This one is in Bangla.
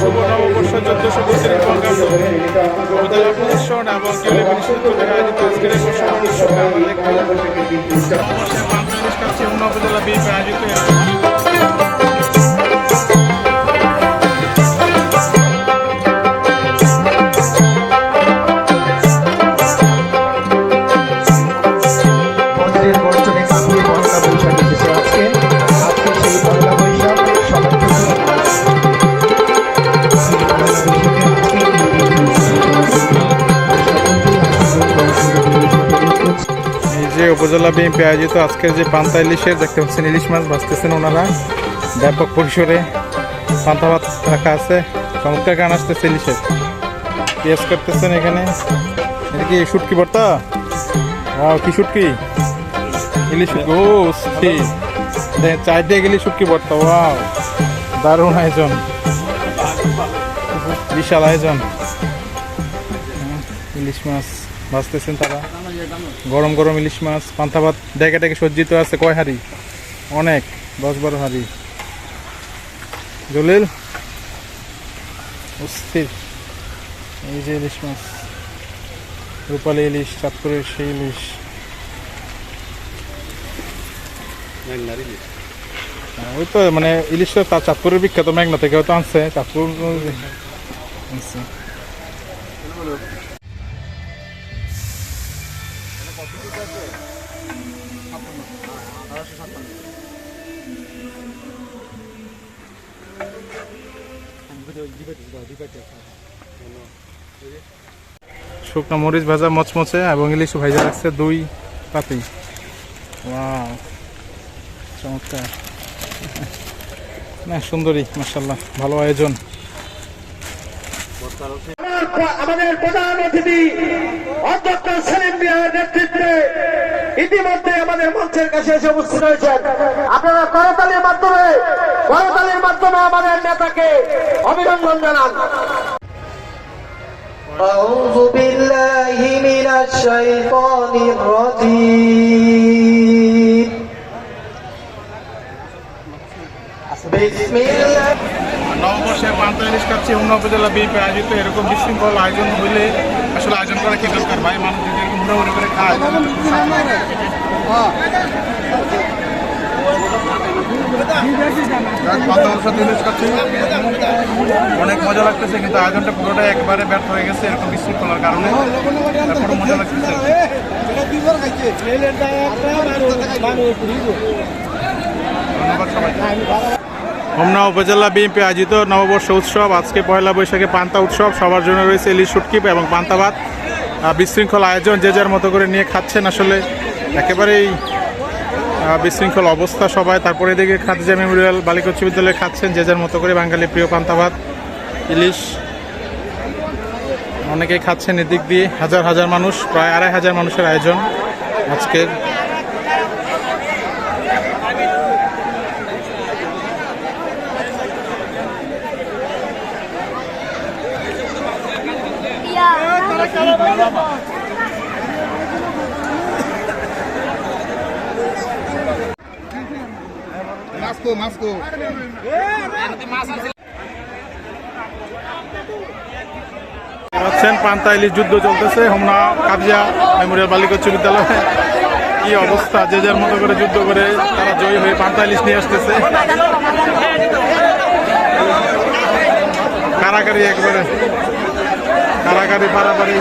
শুভ নববর্ষ চোদ্দশো বত্রিশ বঙ্গাব্দ। উপজেলা প্রদর্শন এবং কিউলি মিনিস্ট্রি থেকে আয়োজিত আজকের অন্য উপজেলা বিএনপি আয়োজিত উপজেলা বিএনপি আয়োজিত আজকের যে পান্তা ইলিশের, দেখতে পাচ্ছেন ইলিশ মাছ ভাজতেছেন ওনারা। ব্যাপক পরিসরে পান্তা ভাত রাখা আছে। চমৎকার গান আসতেছে ইলিশের। পেঁয়াজ করতেছেন এখানে। এটা কি শুটকি ভর্তা? ওয়াও, কি শুটকি? ইলিশ ও দেখেন চাই দিয়ে গেলি শুটকি ভর্তা, ওয়াও। দারুণ আয়োজন। বিশাল আয়োজন। ইলিশ মাছ। ভাজতেছেন তারা। গরম গরম ইলিশ মাছ পান্তা ভাত। ডেকে ডেকে সজ্জিত আছে। কয় হাড়ি? অনেক। দশ বারো হাড়ি। জলিল? অস্থির। এই যে ইলিশ মাছ। রূপালি ইলিশ চাঁদপুরের সেই ইলিশ। হ্যাঁ, ওই তো মানে ইলিশ তো তা- চাঁদপুরের বিখ্যাত মেঘনা থেকে হয়তো আনছে। চাঁদপুর আনছে। শুকনো মরিচ ভাজা, মচমচে এবং ইলিশ ভাজা রাখছে দুই পাতি। চমৎকার। না, সুন্দরী মার্শাল্লাহ ভালো আয়োজন। আমাদের প্রধান অতিথি অধ্যক্ষ সেলিম মিয়ার নেতৃত্বে ইতিমধ্যে আমাদের মঞ্চের কাছে এসে উপস্থিত হয়েছেন আপনারা করতালির মাধ্যমে করতালির মাধ্যমে আমাদের নেতাকে অভিনন্দন জানান أعوذ بالله من الشيطان الرجيم بسم الله নববর্ষে পান্তা ইলিশ কাছে অন্য উপজেলা বিএনপি আয়োজিত এরকম বিশৃঙ্খল আয়োজন হইলে আসলে আয়োজন করা কি দরকার? ভাই, মানুষ যদি এরকম হুড়াহুড়ি করে অনেক মজা লাগতেছে, কিন্তু আয়োজনটা পুরোটাই একবারে ব্যর্থ হয়ে গেছে এরকম বিশৃঙ্খলার কারণে। মজা লাগতেছে। ধন্যবাদ সবাইকে। হোমনা উপজেলা বিএনপি আয়োজিত নববর্ষ উৎসব। আজকে পয়লা বৈশাখে পান্তা উৎসব। সবার জন্য রয়েছে ইলিশ শুটকি এবং পান্তা ভাত। বিশৃঙ্খল আয়োজন যে যার মতো করে নিয়ে খাচ্ছেন আসলে একেবারেই বিশৃঙ্খল অবস্থা সবাই। তারপরে এদিকে খাদিজা মেমোরিয়াল বালিকা উচ্চ বিদ্যালয়ে খাচ্ছেন যে যার মতো করে বাঙালি প্রিয় পান্তা ভাত, ইলিশ। অনেকেই খাচ্ছেন এদিক দিয়ে। হাজার হাজার মানুষ, প্রায় আড়াই হাজার মানুষের আয়োজন আজকের। পাচ্ছেন পান্তা ইলিশ যুদ্ধ চলতেছে, হোমনা কাবজা মেমোরিয়াল বালিকা উচ্চ বিদ্যালয়ে কি অবস্থা? যে যার মতো করে যুদ্ধ করে তারা জয়ী হয়ে পান্তা ইলিশ নিয়ে আসতেছে। কারাকারি একবারে। কারাকারি পারাপারি।